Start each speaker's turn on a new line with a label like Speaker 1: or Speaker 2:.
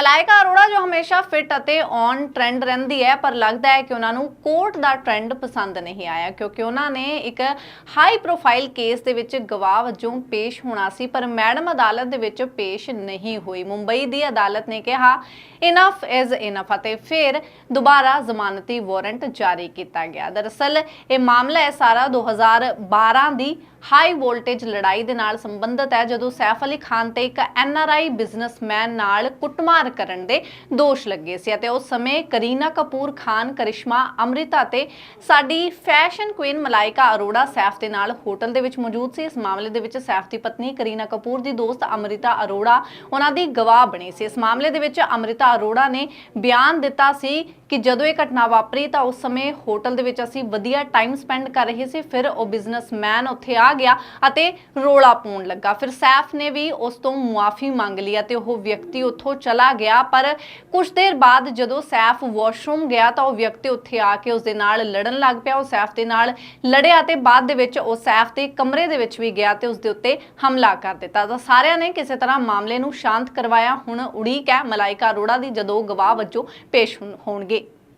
Speaker 1: ਮਲਾਇਕਾ ਅਰੋੜਾ ਜੋ ਹਮੇਸ਼ਾ ਫਿਟ ਅਤੇ ਔਨ ਟ੍ਰੈਂਡ ਰਹਿੰਦੀ ਹੈ, ਪਰ ਲੱਗਦਾ ਹੈ ਕਿ ਉਹਨਾਂ ਨੂੰ ਕੋਰਟ ਦਾ ਟ੍ਰੈਂਡ ਪਸੰਦ ਨਹੀਂ ਆਇਆ, ਕਿਉਂਕਿ ਉਹਨਾਂ ਨੇ ਇੱਕ ਹਾਈ ਪ੍ਰੋਫਾਈਲ ਕੇਸ ਦੇ ਵਿੱਚ ਗਵਾਹ ਵਜੋਂ ਪੇਸ਼ ਹੋਣਾ ਸੀ, ਪਰ ਮੈਡਮ ਅਦਾਲਤ ਦੇ ਵਿੱਚ ਪੇਸ਼ ਨਹੀਂ ਹੋਈ। ਮੁੰਬਈ ਦੀ ਅਦਾਲਤ ਨੇ ਕਿਹਾ ਇਨਫ ਇਜ਼ ਇਨਫ ਅਤੇ ਫਿਰ ਦੁਬਾਰਾ ਜ਼ਮਾਨਤੀ ਵਾਰੰਟ ਜਾਰੀ ਕੀਤਾ ਗਿਆ। ਦਰਅਸਲ, ਇਹ ਮਾਮਲਾ ਹੈ ਸਾਰਾ 2012 ਦੀ ਹਾਈ ਵੋਲਟੇਜ ਲੜਾਈ ਦੇ ਨਾਲ ਸੰਬੰਧਿਤ ਹੈ, ਜਦੋਂ ਸੈਫ ਅਲੀ ਖਾਨ ਤੇ ਇੱਕ ਐਨਆਰਆਈ ਬਿਜ਼ਨਸਮੈਨ ਨਾਲ ਕੁੱਟਮਾਰ ਕਰਨ ਦੇ ਦੋਸ਼ ਲੱਗੇ ਸੀ ਅਤੇ ਉਸ ਸਮੇਂ ਕਰੀਨਾ ਕਪੂਰ ਖਾਨ, ਕਰਿਸ਼ਮਾ ਅਮ੍ਰਿਤਾ ਤੇ ਸਾਡੀ ਫੈਸ਼ਨ ਕੁਈਨ ਮਲਾਇਕਾ ਅਰੋੜਾ ਸੈਫ ਦੇ ਨਾਲ ਹੋਟਲ ਦੇ ਵਿੱਚ ਮੌਜੂਦ ਸੀ। ਇਸ ਮਾਮਲੇ ਦੇ ਵਿੱਚ ਸੈਫ ਦੀ ਪਤਨੀ ਕਰੀਨਾ ਕਪੂਰ ਦੀ ਦੋਸਤ ਅਮ੍ਰਿਤਾ ਅਰੋੜਾ ਉਹਨਾਂ ਦੀ ਗਵਾਹ ਬਣੀ ਸੀ। ਇਸ ਮਾਮਲੇ ਦੇ ਵਿੱਚ ਅਮ੍ਰਿਤਾ ਅਰੋੜਾ ਨੇ ਬਿਆਨ ਦਿੱਤਾ ਸੀ ਕਿ ਜਦੋਂ ਇਹ ਘਟਨਾ ਵਾਪਰੀ ਤਾਂ ਉਸ ਸਮੇਂ ਹੋਟਲ ਦੇ ਵਿੱਚ ਅਸੀਂ ਵਧੀਆ ਟਾਈਮ ਸਪੈਂਡ ਕਰ ਰਹੇ ਸੀ, ਫਿਰ ਉਹ ਬਿਜ਼ਨਸਮੈਨ ਉੱਥੇ ਆ ਗਿਆ ਅਤੇ ਰੋਲਾ ਪਾਉਣ ਲੱਗਾ। ਫਿਰ ਸੈਫ ਨੇ ਵੀ ਉਸ ਤੋਂ ਮੁਆਫੀ ਮੰਗ ਲਈ ਅਤੇ ਉਹ ਵਿਅਕਤੀ ਉੱਥੋਂ ਚਲਾ ਗਿਆ। ਪਰ ਕੁਝ ਦੇਰ ਬਾਅਦ ਜਦੋਂ ਸੈਫ ਵਾਸ਼ਰੂਮ ਗਿਆ ਤਾਂ ਉਹ ਵਿਅਕਤੀ ਉੱਥੇ ਆ ਕੇ ਉਸ ਦੇ ਨਾਲ ਲੜਨ ਲੱਗ ਪਿਆ। ਉਹ ਸੈਫ ਦੇ ਨਾਲ ਲੜਿਆ ਤੇ ਬਾਅਦ ਦੇ ਵਿੱਚ ਉਹ ਸੈਫ ਦੇ ਕਮਰੇ ਦੇ ਵਿੱਚ ਵੀ ਗਿਆ ਤੇ ਉਸ ਦੇ ਉੱਤੇ ਹਮਲਾ ਕਰ ਦਿੱਤਾ। ਤਾਂ ਸਾਰਿਆਂ ਨੇ ਕਿਸੇ ਤਰ੍ਹਾਂ ਮਾਮਲੇ ਨੂੰ ਸ਼ਾਂਤ ਕਰਵਾਇਆ। ਹੁਣ ਉਡੀਕ ਹੈ ਮਲਾਈਕਾ ਅਰੋੜਾ ਦੀ ਜਦੋਂ ਗਵਾਹ ਵਜੋਂ ਪੇਸ਼ ਹੋਣਗੇ।